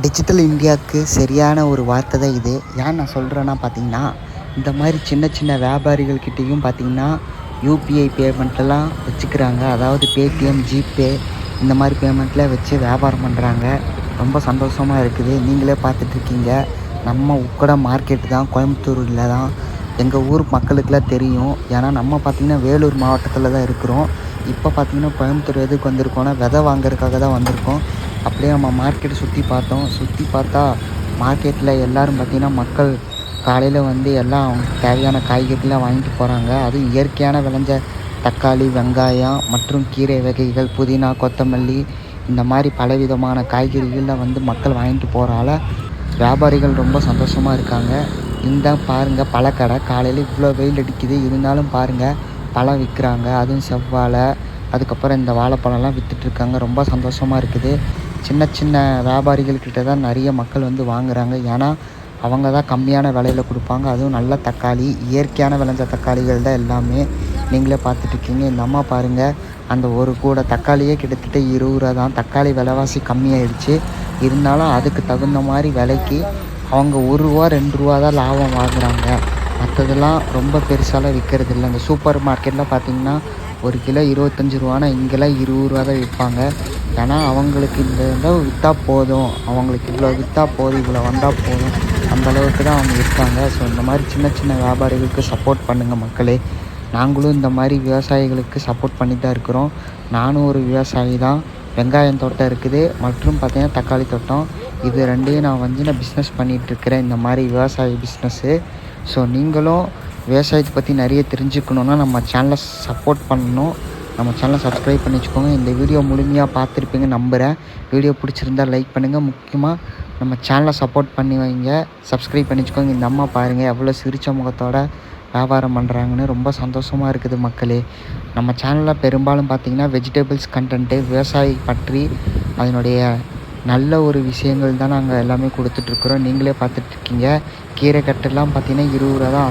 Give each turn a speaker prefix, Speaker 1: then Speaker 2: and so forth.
Speaker 1: Digital இந்தியாவுக்கு சரியான ஒரு வார்த்தை தான் இது. ஏன் நான் சொல்கிறேன்னா பார்த்தீங்கன்னா இந்த மாதிரி சின்ன சின்ன வியாபாரிகள்கிட்டேயும் பார்த்தீங்கன்னா யூபிஐ பேமெண்ட்லாம் வச்சுக்கிறாங்க. அதாவது பேடிஎம் ஜிபே இந்த மாதிரி பேமெண்ட்டில் வச்சு வியாபாரம் பண்ணுறாங்க ரொம்ப சந்தோஷமாக இருக்குது. நீங்களே பார்த்துட்ருக்கீங்க நம்ம உக்கட மார்க்கெட்டு தான் கோயம்புத்தூரில் தான். எங்கள் ஊர் மக்களுக்கெல்லாம் தெரியும். ஏன்னா நம்ம பார்த்திங்கன்னா வேலூர் மாவட்டத்தில் தான் இருக்கிறோம். இப்போ பார்த்திங்கன்னா கோயம்புத்தூர் எதுக்கு வந்திருக்கோன்னா விதை வாங்குறதுக்காக தான் வந்திருக்கோம். அப்படியே நம்ம மார்க்கெட்டை சுற்றி பார்த்தோம். சுற்றி பார்த்தா மார்க்கெட்டில் எல்லோரும் பார்த்திங்கன்னா மக்கள் காலையில் வந்து எல்லாம் அவங்களுக்கு தேவையான காய்கறிலாம் வாங்கிட்டு போகிறாங்க அதுவும் இயற்கையான விளைஞ்ச தக்காளி வெங்காயம் மற்றும் கீரை வகைகள் புதினா கொத்தமல்லி இந்த மாதிரி பலவிதமான காய்கறிகளில் வந்து மக்கள் வாங்கிட்டு போகிறால வியாபாரிகள் ரொம்ப சந்தோஷமாக இருக்காங்க. இந்த பாருங்கள் பழக்கடை காலையில் இவ்வளோ வெயில் அடிக்குது. இருந்தாலும் பாருங்கள் பழம் விற்கிறாங்க அதுவும் செவ்வாழை அதுக்கப்புறம் இந்த வாழைப்பழம்லாம் விற்றுட்ருக்காங்க ரொம்ப சந்தோஷமாக இருக்குது. சின்ன சின்ன வியாபாரிகள்கிட்ட தான் நிறைய மக்கள் வந்து வாங்குகிறாங்க ஏன்னா அவங்க தான் கம்மியான விலையில் கொடுப்பாங்க. அதுவும் நல்ல தக்காளி இயற்கையான விளைஞ்ச தக்காளிகள் தான் எல்லாமே நீங்களே பார்த்துட்ருக்கீங்க. இந்த அம்மா பாருங்கள் அந்த ஒரு கூடை தக்காளியே கிட்டத்தட்ட இருபது ரூபா தான். தக்காளி விலைவாசி கம்மியாயிடுச்சு. இருந்தாலும் அதுக்கு தகுந்த மாதிரி விலைக்கு அவங்க ஒரு ரூபா ரெண்டு ரூபா தான் லாபம் வாங்குகிறாங்க மற்றதெல்லாம் ரொம்ப பெருசாலாம் விற்கிறது இல்லை இந்த சூப்பர் மார்க்கெட்டில் பார்த்திங்கன்னா ஒரு கிலோ இருபத்தஞ்சி ரூபானா இங்கெல்லாம் இருபது ரூபா தான் விற்பாங்க. ஏன்னா அவங்களுக்கு இந்த இதை விற்றா போதும். அவங்களுக்கு இவ்வளோ விற்றா போதும் இவ்வளோ வந்தால் போதும். அந்த அளவுக்கு தான் அவங்க இருக்காங்க. ஸோ இந்த மாதிரி சின்ன சின்ன வியாபாரிகளுக்கு சப்போர்ட் பண்ணுங்கள் மக்களே. நாங்களும் இந்த மாதிரி விவசாயிகளுக்கு சப்போர்ட் பண்ணி தான் இருக்கிறோம். நானும் ஒரு விவசாயி தான். வெங்காயம் தோட்டம் இருக்குது. மற்றும் பார்த்திங்கன்னா தக்காளி தோட்டம். இது ரெண்டையும் நான் வந்து நான் பிஸ்னஸ் பண்ணிகிட்ருக்கிறேன் இந்த மாதிரி விவசாய பிஸ்னஸ்ஸு ஸோ நீங்களும் விவசாயத்தை பற்றி நிறைய தெரிஞ்சுக்கணுன்னா நம்ம சேனலை சப்போர்ட் பண்ணணும். நம்ம சேனலை சப்ஸ்கிரைப் பண்ணி வச்சுக்கோங்க. இந்த வீடியோ முழுமையாக பார்த்துருப்பீங்க நம்புகிறேன் வீடியோ பிடிச்சிருந்தா லைக் பண்ணுங்கள் முக்கியமாக நம்ம சேனலை சப்போர்ட் பண்ணி வைங்க. சப்ஸ்கிரைப் பண்ணி வச்சுக்கோங்க. இந்த அம்மா பாருங்கள் எவ்வளோ சிரிச்ச முகத்தோட வியாபாரம் பண்ணுறாங்கன்னு ரொம்ப சந்தோஷமாக இருக்குது மக்களே. நம்ம சேனலில் பெரும்பாலும் பார்த்திங்கன்னா வெஜிடபிள்ஸ் கண்டென்ட்டு விவசாயி பற்றி அதனுடைய நல்ல ஒரு விஷயங்கள் தான் நாங்கள் எல்லாமே கொடுத்துட்ருக்குறோம் நீங்களே பார்த்துட்ருக்கீங்க கீரை கட்டெல்லாம் பார்த்திங்கன்னா இருபது ரூபா தான்